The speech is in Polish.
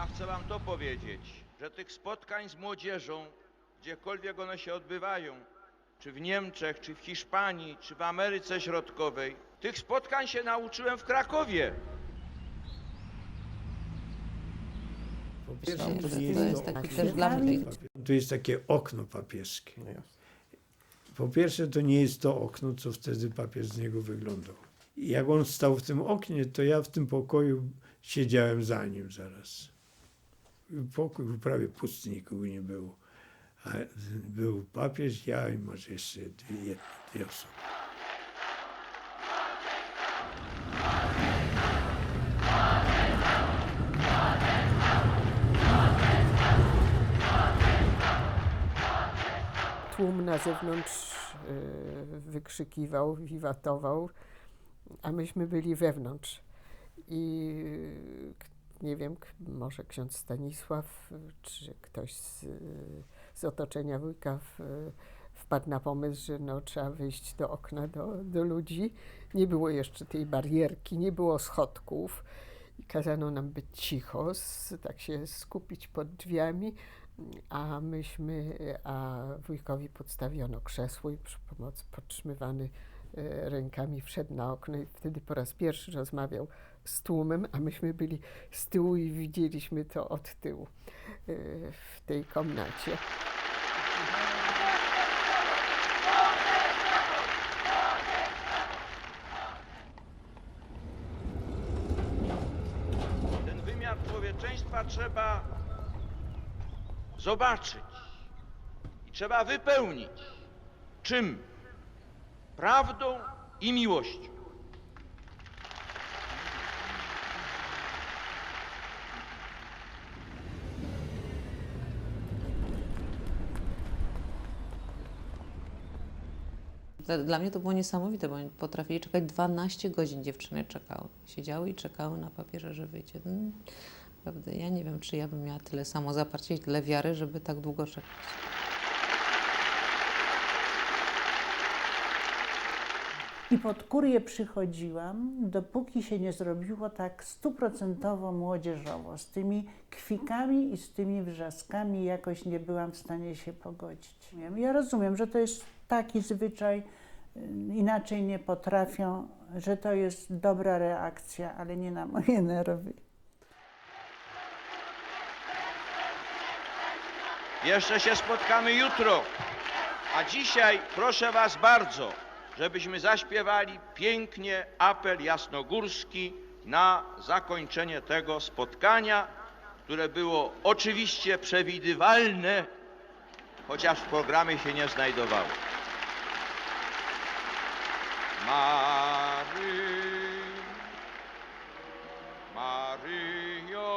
chcę wam to powiedzieć, że tych spotkań z młodzieżą, gdziekolwiek one się odbywają, czy w Niemczech, czy w Hiszpanii, czy w Ameryce Środkowej, tych spotkań się nauczyłem w Krakowie. Po Myślę, pierwsze, że to jest to taki okno też dla mnie. Tu jest takie okno papieskie. No. Po pierwsze, to nie jest to okno, co wtedy papież z niego wyglądał. I jak on stał w tym oknie, to ja w tym pokoju siedziałem za nim zaraz. Pokój był prawie pusty, nikogo nie było. A był papież, ja i może jeszcze dwie, dwie osoby. Tłum na zewnątrz e, wykrzykiwał, wiwatował, a myśmy byli wewnątrz. I e, nie wiem, może ksiądz Stanisław, e, czy ktoś z, e, z otoczenia wujka w, wpadł na pomysł, że no, trzeba wyjść do okna do, do ludzi. Nie było jeszcze tej barierki, nie było schodków. I kazano nam być cicho, tak się skupić pod drzwiami, a myśmy, a wujkowi podstawiono krzesło i przy pomocy podtrzymywany rękami wszedł na okno i wtedy po raz pierwszy rozmawiał z tłumem, a myśmy byli z tyłu i widzieliśmy to od tyłu e, w tej komnacie. Ten wymiar człowieczeństwa trzeba zobaczyć i trzeba wypełnić. Czym? Prawdą i miłością. Dla- mnie to było niesamowite, bo potrafili czekać 12 godzin dziewczyny czekały. Siedziały i czekały na papierze, że wyjdzie. No, ja nie wiem, czy ja bym miała tyle samo zaparcia i tyle wiary, żeby tak długo czekać. I pod kurię przychodziłam, dopóki się nie zrobiło tak stuprocentowo młodzieżowo. Z tymi kwikami i z tymi wrzaskami jakoś nie byłam w stanie się pogodzić. Ja rozumiem, że to jest taki zwyczaj, y, inaczej nie potrafią, że to jest dobra reakcja, ale nie na moje nerwy. Jeszcze się spotkamy jutro. A dzisiaj proszę Was bardzo, żebyśmy zaśpiewali pięknie apel jasnogórski na zakończenie tego spotkania, które było oczywiście przewidywalne, chociaż w programie się nie znajdowało. Mary, Maryjo.